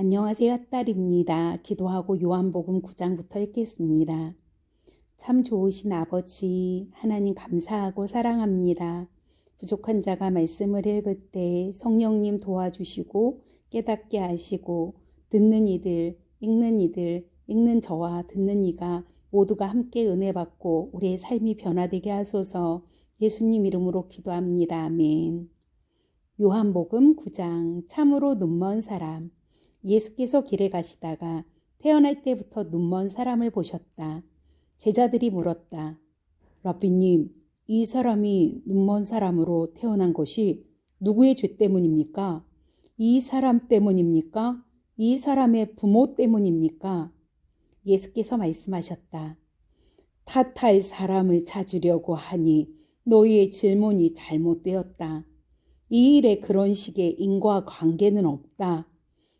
안녕하세요. 딸입니다. 기도하고 요한복음 9장부터 읽겠습니다. 참 좋으신 아버지, 하나님 감사하고 사랑합니다. 부족한 자가 말씀을 읽을 때 성령님 도와주시고 깨닫게 하시고 듣는 이들, 읽는 이들, 읽는 저와 듣는 이가 모두가 함께 은혜 받고 우리의 삶이 변화되게 하소서 예수님 이름으로 기도합니다. 아멘. 요한복음 9장 참으로 눈먼 사람 예수께서 길에 가시다가 태어날 때부터 눈먼 사람을 보셨다. 제자들이 물었다. 라비님, 이 사람이 눈먼 사람으로 태어난 것이 누구의 죄 때문입니까? 이 사람 때문입니까? 이 사람의 부모 때문입니까? 예수께서 말씀하셨다. 탓할 사람을 찾으려고 하니 너희의 질문이 잘못되었다. 이 일에 그런 식의 인과 관계는 없다.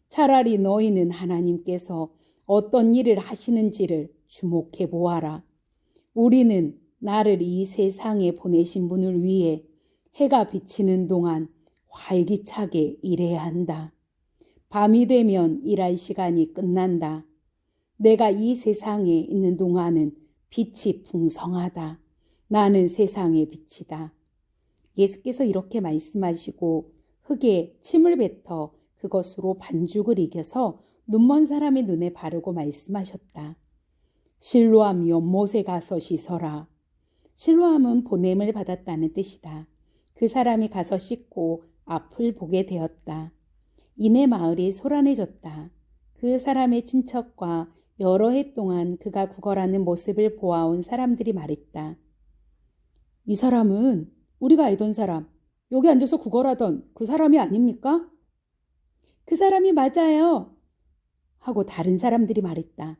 차라리 너희는 하나님께서 어떤 일을 하시는지를 주목해 보아라. 우리는 나를 이 세상에 보내신 분을 위해 해가 비치는 동안 활기차게 일해야 한다. 밤이 되면 일할 시간이 끝난다. 내가 이 세상에 있는 동안은 빛이 풍성하다. 나는 세상의 빛이다. 예수께서 이렇게 말씀하시고 흙에 침을 뱉어 그것으로 반죽을 이겨서 눈먼 사람의 눈에 바르고 말씀하셨다. 실로암 연못에 가서 씻어라. 실로암은 보냄을 받았다는 뜻이다. 그 사람이 가서 씻고 앞을 보게 되었다. 이내 마을이 소란해졌다. 그 사람의 친척과 여러 해 동안 그가 구걸하는 모습을 보아온 사람들이 말했다. 이 사람은 우리가 알던 사람, 여기 앉아서 구걸하던 그 사람이 아닙니까? 그 사람이 맞아요. 하고 다른 사람들이 말했다.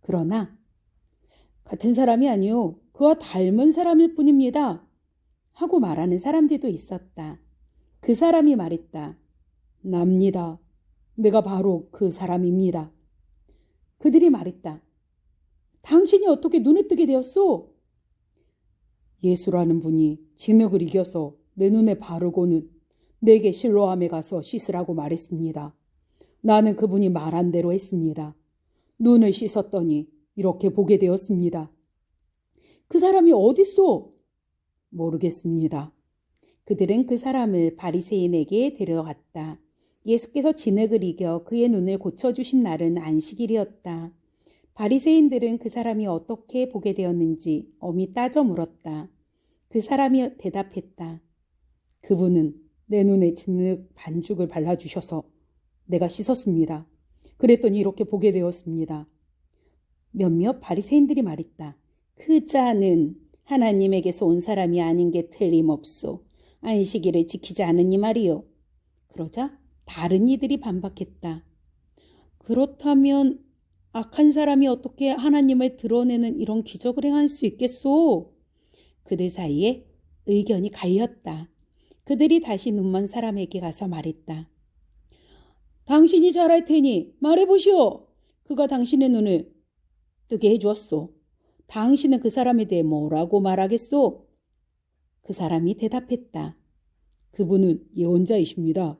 그러나 같은 사람이 아니요. 그와 닮은 사람일 뿐입니다. 하고 말하는 사람들도 있었다. 그 사람이 말했다. 납니다. 내가 바로 그 사람입니다. 그들이 말했다. 당신이 어떻게 눈에 뜨게 되었소? 예수라는 분이 진흙을 이겨서 내 눈에 바르고는 내게 실로함에 가서 씻으라고 말했습니다. 나는 그분이 말한 대로 했습니다. 눈을 씻었더니 이렇게 보게 되었습니다. 그 사람이 어딨어? 모르겠습니다. 그들은 그 사람을 바리새인에게 데려갔다. 예수께서 진흙을 이겨 그의 눈을 고쳐주신 날은 안식일이었다. 바리새인들은 그 사람이 어떻게 보게 되었는지 엄히 따져 물었다. 그 사람이 대답했다. 그분은 내 눈에 진흙 반죽을 발라주셔서 내가 씻었습니다. 그랬더니 이렇게 보게 되었습니다. 몇몇 바리새인들이 말했다. 그 자는 하나님에게서 온 사람이 아닌 게 틀림없소. 안식일을 지키지 않으니 말이요. 그러자 다른 이들이 반박했다. 그렇다면 악한 사람이 어떻게 하나님을 드러내는 이런 기적을 행할 수 있겠소? 그들 사이에 의견이 갈렸다. 그들이 다시 눈먼 사람에게 가서 말했다. 당신이 잘할 테니 말해보시오. 그가 당신의 눈을 뜨게 해주었소. 당신은 그 사람에 대해 뭐라고 말하겠소? 그 사람이 대답했다. 그분은 예언자이십니다.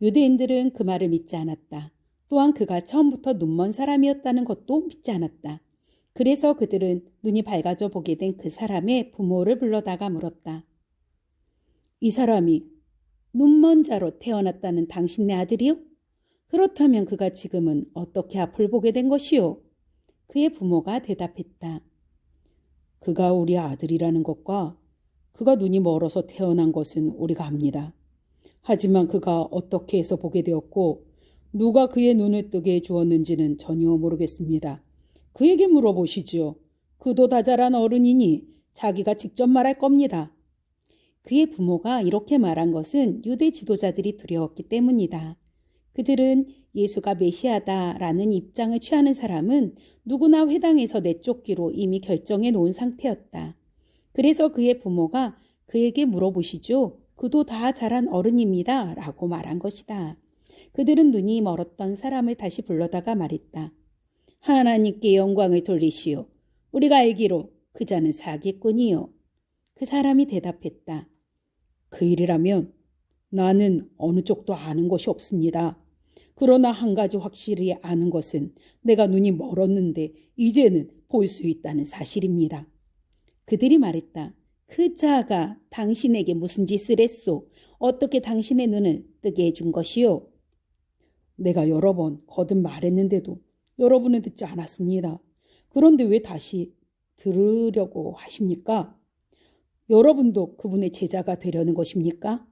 유대인들은 그 말을 믿지 않았다. 또한 그가 처음부터 눈먼 사람이었다는 것도 믿지 않았다. 그래서 그들은 눈이 밝아져 보게 된 그 사람의 부모를 불러다가 물었다. 이 사람이 눈먼 자로 태어났다는 당신네 아들이요? 그렇다면 그가 지금은 어떻게 앞을 보게 된 것이요? 그의 부모가 대답했다. 그가 우리 아들이라는 것과 그가 눈이 멀어서 태어난 것은 우리가 압니다. 하지만 그가 어떻게 해서 보게 되었고 누가 그의 눈을 뜨게 해 주었는지는 전혀 모르겠습니다. 그에게 물어보시지요. 그도 다 자란 어른이니 자기가 직접 말할 겁니다. 그의 부모가 이렇게 말한 것은 유대 지도자들이 두려웠기 때문이다. 그들은 예수가 메시아다라는 입장을 취하는 사람은 누구나 회당에서 내쫓기로 이미 결정해 놓은 상태였다. 그래서 그의 부모가 그에게 물어보시죠. 그도 다 자란 어른입니다. 라고 말한 것이다. 그들은 눈이 멀었던 사람을 다시 불러다가 말했다. 하나님께 영광을 돌리시오. 우리가 알기로 그 자는 사기꾼이요. 그 사람이 대답했다. 그 일이라면 나는 어느 쪽도 아는 것이 없습니다. 그러나 한 가지 확실히 아는 것은 내가 눈이 멀었는데 이제는 볼 수 있다는 사실입니다. 그들이 말했다. 그 자가 당신에게 무슨 짓을 했소? 어떻게 당신의 눈을 뜨게 해준 것이요? 내가 여러 번 거듭 말했는데도 여러분은 듣지 않았습니다. 그런데 왜 다시 들으려고 하십니까? 여러분도 그분의 제자가 되려는 것입니까?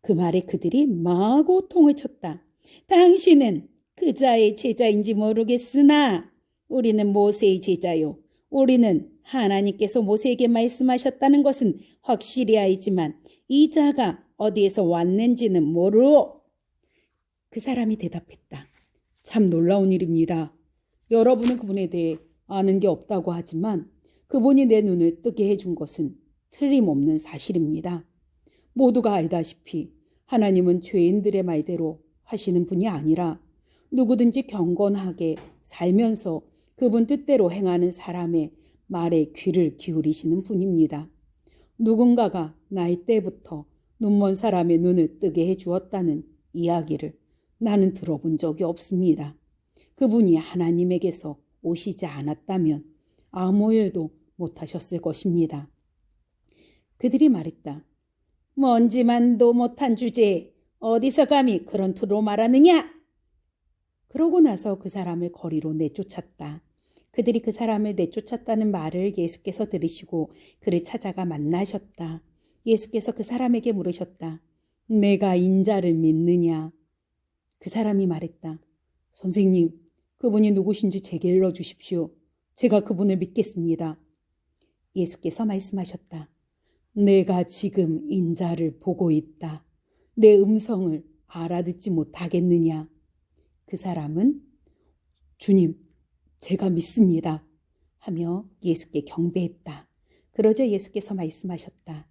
그 말에 그들이 마구 통을 쳤다. 당신은 그 자의 제자인지 모르겠으나 우리는 모세의 제자요. 우리는 하나님께서 모세에게 말씀하셨다는 것은 확실히 알지만 이 자가 어디에서 왔는지는 모르오. 그 사람이 대답했다. 참 놀라운 일입니다. 여러분은 그분에 대해 아는 게 없다고 하지만 그분이 내 눈을 뜨게 해준 것은 틀림없는 사실입니다. 모두가 알다시피 하나님은 죄인들의 말대로 하시는 분이 아니라 누구든지 경건하게 살면서 그분 뜻대로 행하는 사람의 말에 귀를 기울이시는 분입니다. 누군가가 나이 때부터 눈먼 사람의 눈을 뜨게 해 주었다는 이야기를 나는 들어본 적이 없습니다. 그분이 하나님에게서 오시지 않았다면 아무 일도 못하셨을 것입니다. 그들이 말했다. 먼지만도 못한 주제에 어디서 감히 그런 투로 말하느냐? 그러고 나서 그 사람을 거리로 내쫓았다. 그들이 그 사람을 내쫓았다는 말을 예수께서 들으시고 그를 찾아가 만나셨다. 예수께서 그 사람에게 물으셨다. 내가 인자를 믿느냐? 그 사람이 말했다. 선생님, 그분이 누구신지 제게 일러 주십시오. 제가 그분을 믿겠습니다. 예수께서 말씀하셨다. 내가 지금 인자를 보고 있다. 내 음성을 알아듣지 못하겠느냐? 그 사람은 주님, 제가 믿습니다. 하며 예수께 경배했다. 그러자 예수께서 말씀하셨다.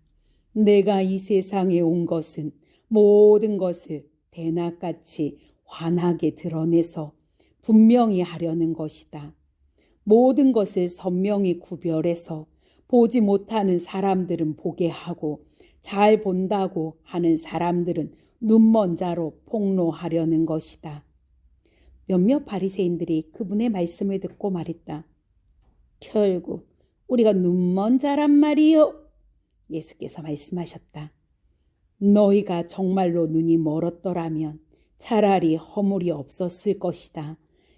내가 이 세상에 온 것은 모든 것을 대낮같이 환하게 드러내서 분명히 하려는 것이다. 모든 것을 선명히 구별해서 보지 못하는 사람들은 보게 하고 잘 본다고 하는 사람들은 눈먼 자로 폭로하려는 것이다. 몇몇 바리새인들이 그분의 말씀을 듣고 말했다. 결국 우리가 눈먼 자란 말이요. 예수께서 말씀하셨다. 너희가 정말로 눈이 멀었더라면 차라리 허물이 없었을 것이다.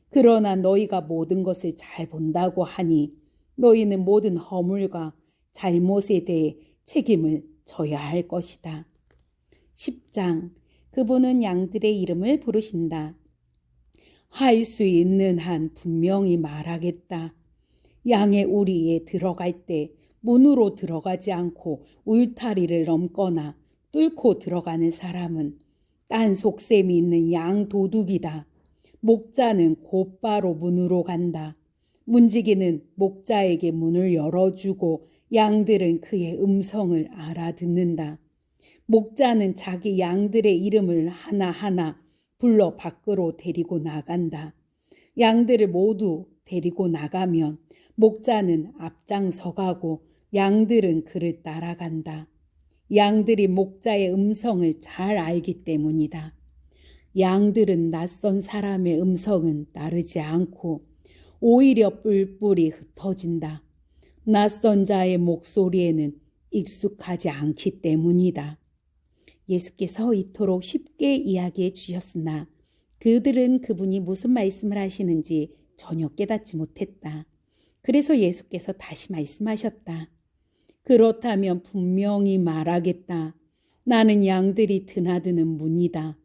그러나 너희가 모든 것을 잘 본다고 하니 너희는 모든 허물과 잘못에 대해 책임을 져야 할 것이다. 10장 그분은 양들의 이름을 부르신다. 할 수 있는 한 분명히 말하겠다. 양의 우리에 들어갈 때 문으로 들어가지 않고 울타리를 넘거나 뚫고 들어가는 사람은 딴 속셈이 있는 양 도둑이다. 목자는 곧바로 문으로 간다. 문지기는 목자에게 문을 열어주고 양들은 그의 음성을 알아듣는다. 목자는 자기 양들의 이름을 하나하나 불러 밖으로 데리고 나간다. 양들을 모두 데리고 나가면 목자는 앞장서 가고 양들은 그를 따라간다. 양들이 목자의 음성을 잘 알기 때문이다. 양들은 낯선 사람의 음성은 따르지 않고 오히려 뿔뿔이 흩어진다. 낯선 자의 목소리에는 익숙하지 않기 때문이다. 예수께서 이토록 쉽게 이야기해 주셨으나 그들은 그분이 무슨 말씀을 하시는지 전혀 깨닫지 못했다. 그래서 예수께서 다시 말씀하셨다. 그렇다면 분명히 말하겠다. 나는 양들이 드나드는 문이다.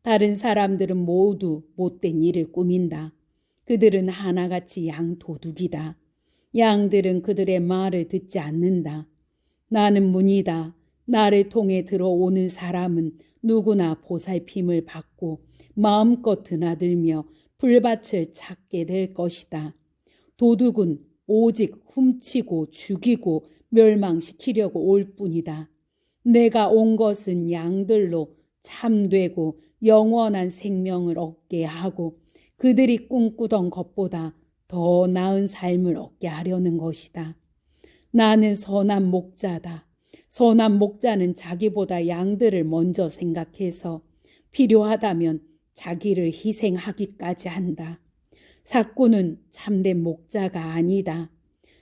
다른 사람들은 모두 못된 일을 꾸민다. 그들은 하나같이 양 도둑이다. 양들은 그들의 말을 듣지 않는다. 나는 문이다. 나를 통해 들어오는 사람은 누구나 보살핌을 받고 마음껏 드나들며 불밭을 찾게 될 것이다. 도둑은 오직 훔치고 죽이고 멸망시키려고 올 뿐이다. 내가 온 것은 양들로 참되고 영원한 생명을 얻게 하고 그들이 꿈꾸던 것보다 더 나은 삶을 얻게 하려는 것이다. 나는 선한 목자다. 선한 목자는 자기보다 양들을 먼저 생각해서 필요하다면 자기를 희생하기까지 한다. 사꾼은 참된 목자가 아니다.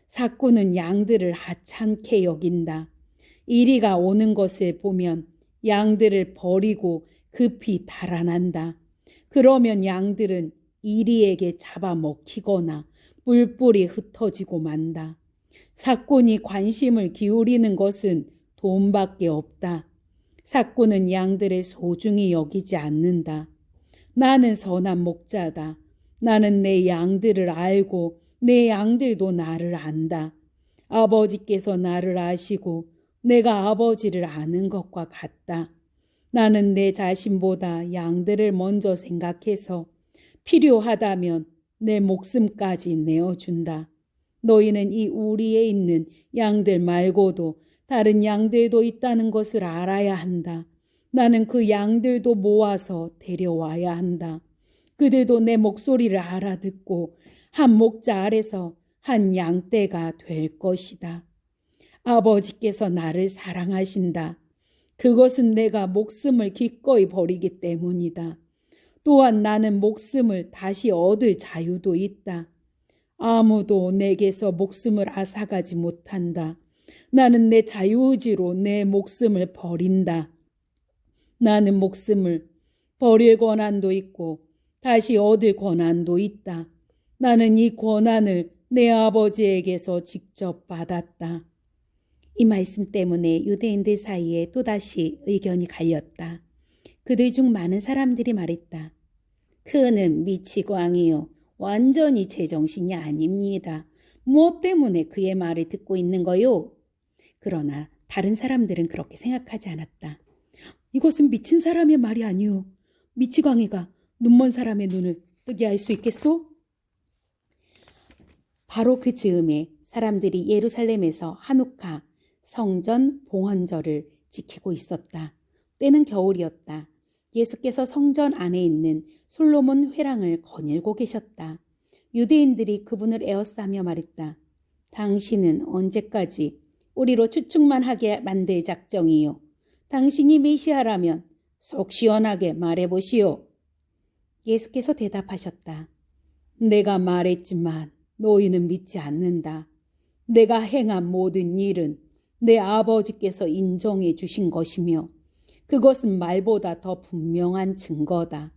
사꾼은 양들을 하찮게 여긴다. 이리가 오는 것을 보면 양들을 버리고 급히 달아난다. 그러면 양들은 이리에게 잡아먹히거나 뿔뿔이 흩어지고 만다. 사꾼이 관심을 기울이는 것은 돈밖에 없다. 사꾼은 양들을 소중히 여기지 않는다. 나는 선한 목자다. 나는 내 양들을 알고 내 양들도 나를 안다. 아버지께서 나를 아시고 내가 아버지를 아는 것과 같다. 나는 내 자신보다 양들을 먼저 생각해서 필요하다면 내 목숨까지 내어준다. 너희는 이 우리에 있는 양들 말고도 다른 양들도 있다는 것을 알아야 한다. 나는 그 양들도 모아서 데려와야 한다. 그들도 내 목소리를 알아듣고 한 목자 아래서 한 양떼가 될 것이다. 아버지께서 나를 사랑하신다. 그것은 내가 목숨을 기꺼이 버리기 때문이다. 또한 나는 목숨을 다시 얻을 자유도 있다. 아무도 내게서 목숨을 앗아가지 못한다. 나는 내 자유의지로 내 목숨을 버린다. 나는 목숨을 버릴 권한도 있고 다시 얻을 권한도 있다. 나는 이 권한을 내 아버지에게서 직접 받았다. 이 말씀 때문에 유대인들 사이에 또다시 의견이 갈렸다. 그들 중 많은 사람들이 말했다. 그는 미치고 앙이요. 완전히 제정신이 아닙니다. 무엇 때문에 그의 말을 듣고 있는 거요? 그러나 다른 사람들은 그렇게 생각하지 않았다. 이것은 미친 사람의 말이 아니오. 미치광이가 눈먼 사람의 눈을 뜨게 할 수 있겠소? 바로 그 즈음에 사람들이 예루살렘에서 한우카 성전 봉헌절을 지키고 있었다. 때는 겨울이었다. 예수께서 성전 안에 있는 솔로몬 회랑을 거닐고 계셨다. 유대인들이 그분을 에워싸며 말했다. 당신은 언제까지 우리로 추측만 하게 만들 작정이요. 당신이 메시아라면 속 시원하게 말해보시오. 예수께서 대답하셨다. 내가 말했지만 너희는 믿지 않는다. 내가 행한 모든 일은 내 아버지께서 인정해 주신 것이며 그것은 말보다 더 분명한 증거다.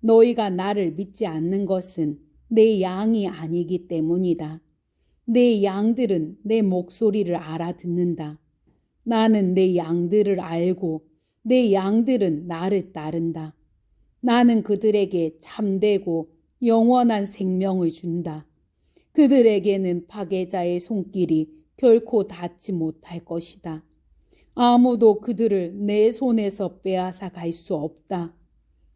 너희가 나를 믿지 않는 것은 내 양이 아니기 때문이다. 내 양들은 내 목소리를 알아듣는다. 나는 내 양들을 알고 내 양들은 나를 따른다. 나는 그들에게 참되고 영원한 생명을 준다. 그들에게는 파괴자의 손길이 결코 닿지 못할 것이다. 아무도 그들을 내 손에서 빼앗아 갈 수 없다.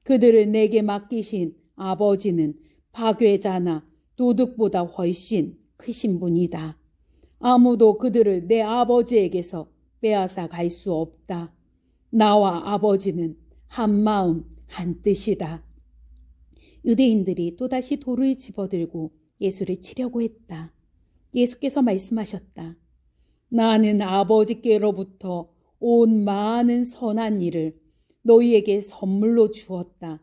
그들을 내게 맡기신 아버지는 파괴자나 도둑보다 훨씬 크신 분이다. 아무도 그들을 내 아버지에게서 빼앗아 갈 수 없다. 나와 아버지는 한 마음, 한 뜻이다. 유대인들이 또다시 돌을 집어들고 예수를 치려고 했다. 예수께서 말씀하셨다. 나는 아버지께로부터 온 많은 선한 일을 너희에게 선물로 주었다.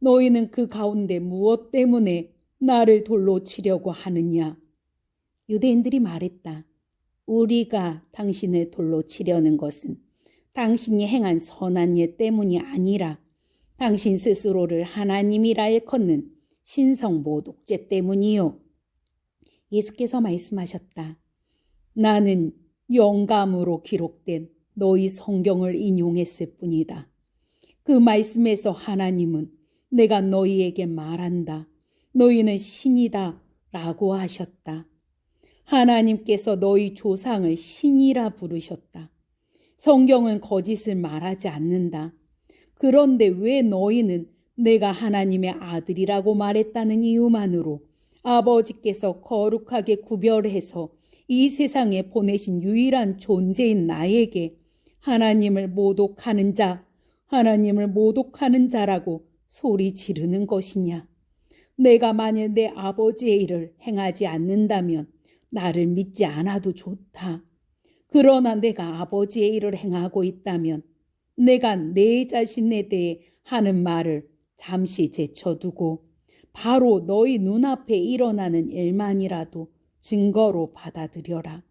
너희는 그 가운데 무엇 때문에 나를 돌로 치려고 하느냐? 유대인들이 말했다. 우리가 당신을 돌로 치려는 것은 당신이 행한 선한 일 때문이 아니라 당신 스스로를 하나님이라 일컫는 신성 모독죄 때문이요. 예수께서 말씀하셨다. 나는 영감으로 기록된 너희 성경을 인용했을 뿐이다. 그 말씀에서 하나님은 내가 너희에게 말한다. 너희는 신이다. 라고 하셨다. 하나님께서 너희 조상을 신이라 부르셨다. 성경은 거짓을 말하지 않는다. 그런데 왜 너희는 내가 하나님의 아들이라고 말했다는 이유만으로 아버지께서 거룩하게 구별해서 이 세상에 보내신 유일한 존재인 나에게 하나님을 모독하는 자, 하나님을 모독하는 자라고 소리 지르는 것이냐? 내가 만일 내 아버지의 일을 행하지 않는다면 나를 믿지 않아도 좋다. 그러나 내가 아버지의 일을 행하고 있다면 내가 내 자신에 대해 하는 말을 잠시 제쳐두고 바로 너희 눈앞에 일어나는 일만이라도 증거로 받아들여라.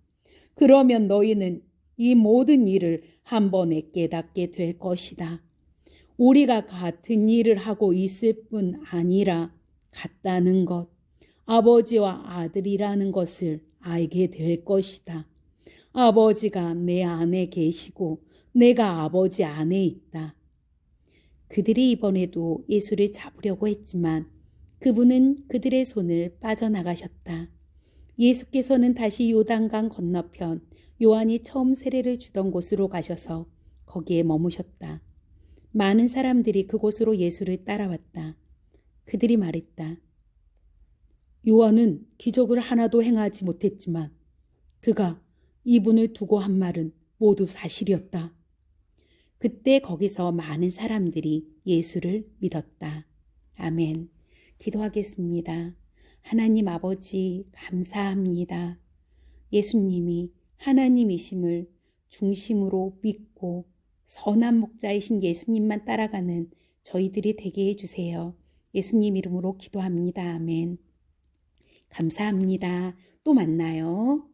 그러면 너희는 이 모든 일을 한 번에 깨닫게 될 것이다. 우리가 같은 일을 하고 있을 뿐 아니라 같다는 것, 아버지와 아들이라는 것을 알게 될 것이다. 아버지가 내 안에 계시고 내가 아버지 안에 있다. 그들이 이번에도 예수를 잡으려고 했지만 그분은 그들의 손을 빠져나가셨다. 예수께서는 다시 요단강 건너편 요한이 처음 세례를 주던 곳으로 가셔서 거기에 머무셨다. 많은 사람들이 그곳으로 예수를 따라왔다. 그들이 말했다. 요한은 기적을 하나도 행하지 못했지만 그가 이분을 두고 한 말은 모두 사실이었다. 그때 거기서 많은 사람들이 예수를 믿었다. 아멘. 기도하겠습니다. 하나님 아버지, 감사합니다. 예수님이 하나님이심을 중심으로 믿고 선한 목자이신 예수님만 따라가는 저희들이 되게 해주세요. 예수님 이름으로 기도합니다. 아멘. 감사합니다. 또 만나요.